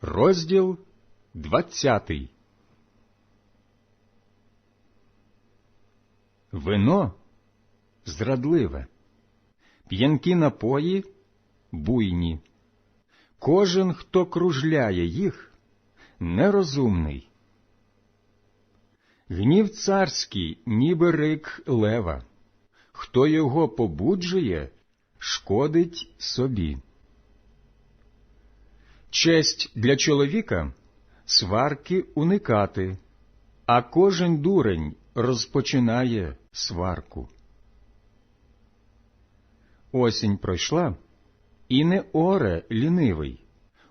розділ двадцятий. Вино зрадливе, п'янкі напої буйні. Кожен, хто кружляє їх, нерозумний. Гнів царський, ніби рик лева, хто його побуджує, шкодить собі. Честь для чоловіка сварки уникати, а кожен дурень розпочинає сварку. Осінь пройшла, і не оре лінивий,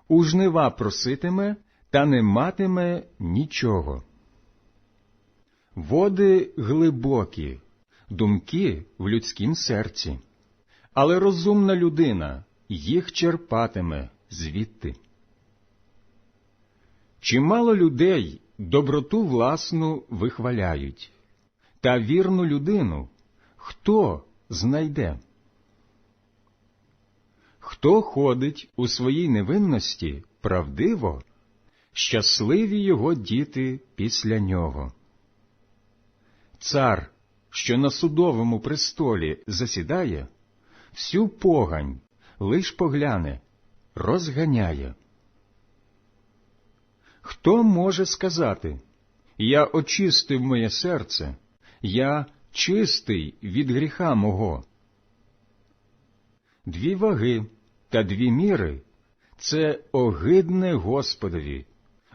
у жнива проситиме та не матиме нічого. Води глибокі, думки в людськім серці, але розумна людина їх черпатиме звідти. Чимало людей доброту власну вихваляють, та вірну людину хто знайде? Хто ходить у своїй невинності правдиво, щасливі його діти після нього. Цар, що на судовому престолі засідає, всю погань лиш погляне, розганяє. Хто може сказати Я очистив моє серце, я чистий від гріха мого? Дві ваги та дві міри це огидне Господові,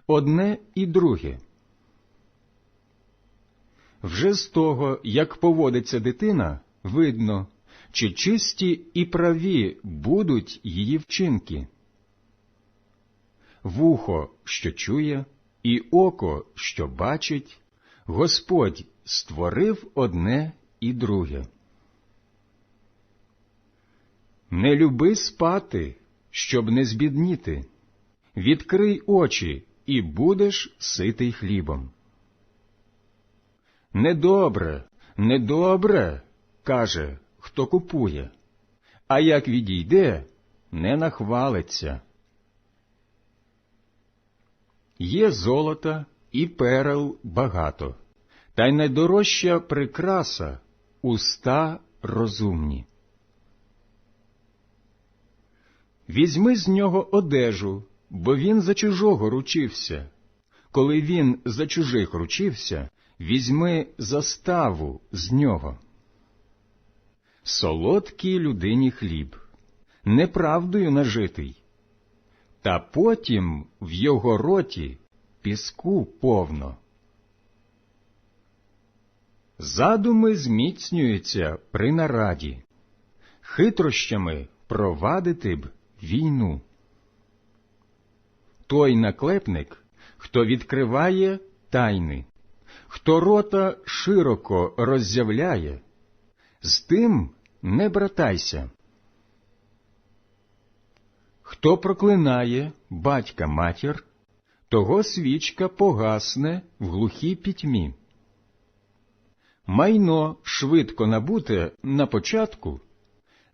одне і друге. Вже з того, як поводиться дитина, видно, чи чисті і праві будуть її вчинки. Вухо, що чує, і око, що бачить, Господь створив одне і друге. Не люби спати, щоб не збідніти. Відкрий очі, і будеш ситий хлібом. Недобре, недобре, каже, хто купує, а як відійде, не нахвалиться. Є золота і перел багато, та й найдорожча прикраса уста розумні. Візьми з нього одежу, бо він за чужого ручився. Коли він за чужих ручився, візьми заставу з нього. Солодкий людині хліб, неправдою нажитий, та потім в його роті піску повно. Задуми зміцнюються при нараді, хитрощами провадити б війну. Той наклепник, хто відкриває тайни, хто рота широко роззявляє, з тим не братайся. Хто проклинає батька матір, того свічка погасне в глухій пітьмі. Майно швидко набуте на початку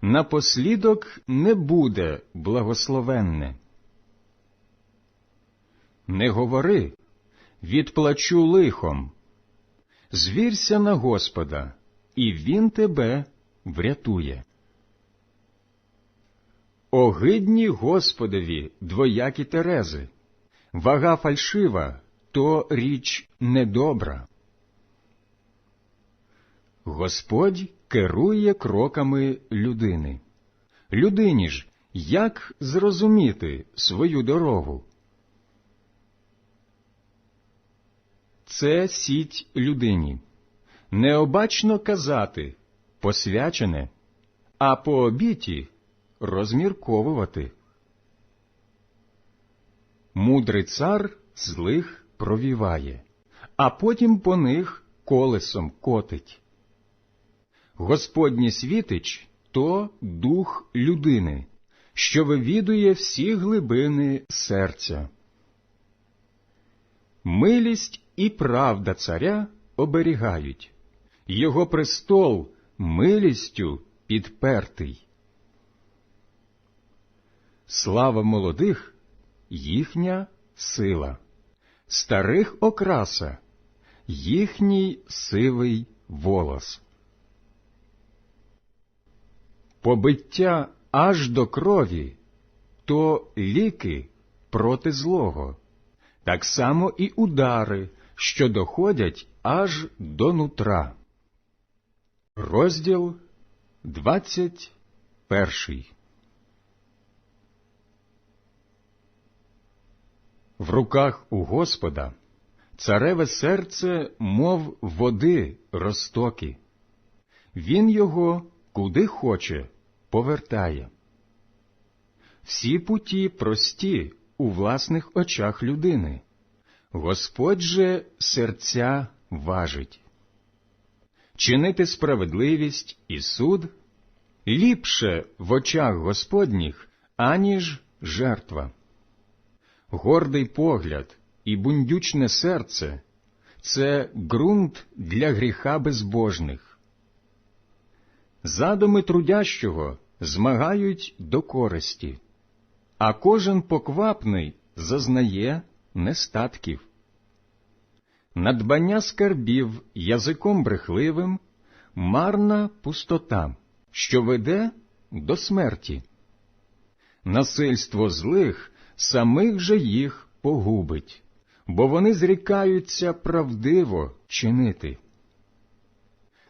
напослідок не буде благословенне. Не говори, відплачу лихом, звірся на Господа, і Він тебе врятує. Огидні Господові двоякі терези, вага фальшива то річ недобра. Господь керує кроками людини. Людині ж як зрозуміти свою дорогу? Це сіть людині. Необачно казати посвячене, а по обіті розмірковувати. Мудрий цар злих провіває, а потім по них колесом котить. Господній світич то дух людини, що вивідує всі глибини серця. Милість і правда царя оберігають, його престол милістю підпертий. Слава молодих їхня сила, старих окраса, їхній сивий волос. Побиття аж до крові то ліки проти злого, так само і удари, що доходять аж до нутра. Розділ двадцять перший В руках у Господа цареве серце, мов води розтоки. Він його куди хоче повертає. Всі путі прості у власних очах людини. Господь же серця важить. Чинити справедливість і суд ліпше в очах Господніх, аніж жертва. Гордий погляд і бундючне серце це ґрунт для гріха безбожних. Задуми трудящого змагають до користі, а кожен поквапний зазнає нестатків. Надбання скарбів язиком брехливим марна пустота, що веде до смерті. Насильство злих самих же їх погубить, бо вони зрікаються правдиво чинити.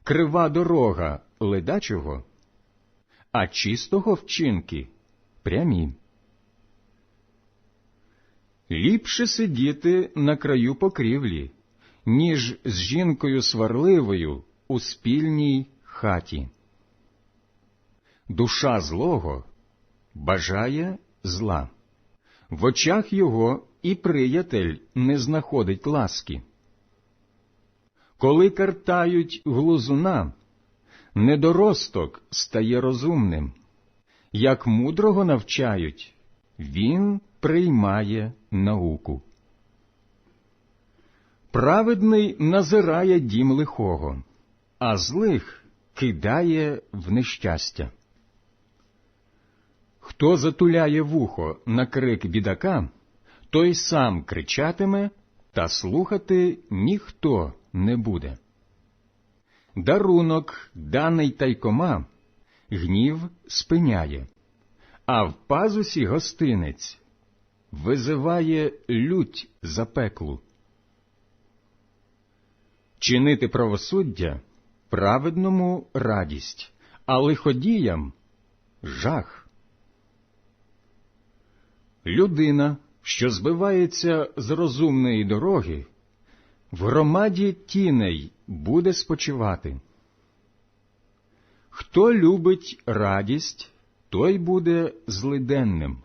Крива дорога ледачого, а чистого вчинки прямі. Ліпше сидіти на краю покрівлі, ніж з жінкою сварливою у спільній хаті. Душа злого бажає зла, в очах його і приятель не знаходить ласки. Коли картають глузуна, недоросток стає розумним, як мудрого навчають, він приймає науку. Праведний назирає дім лихого, а злих кидає в нещастя. Хто затуляє вухо на крик бідака, той сам кричатиме, та слухати ніхто не буде. Дарунок, даний тайкома, гнів спиняє, а в пазусі гостинець визиває лють запеклу. Чинити правосуддя праведному радість, а лиходіям жах. Людина, що збивається з розумної дороги, в громаді тіней буде спочивати. Хто любить радість, той буде злиденним.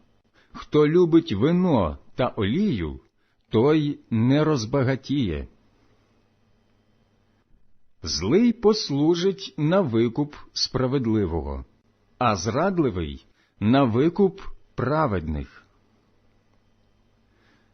Хто любить вино та олію, той не розбагатіє. Злий послужить на викуп справедливого, а зрадливий на викуп праведних.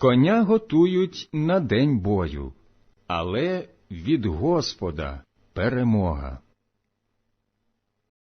Коня готують на день бою, але від Господа перемога.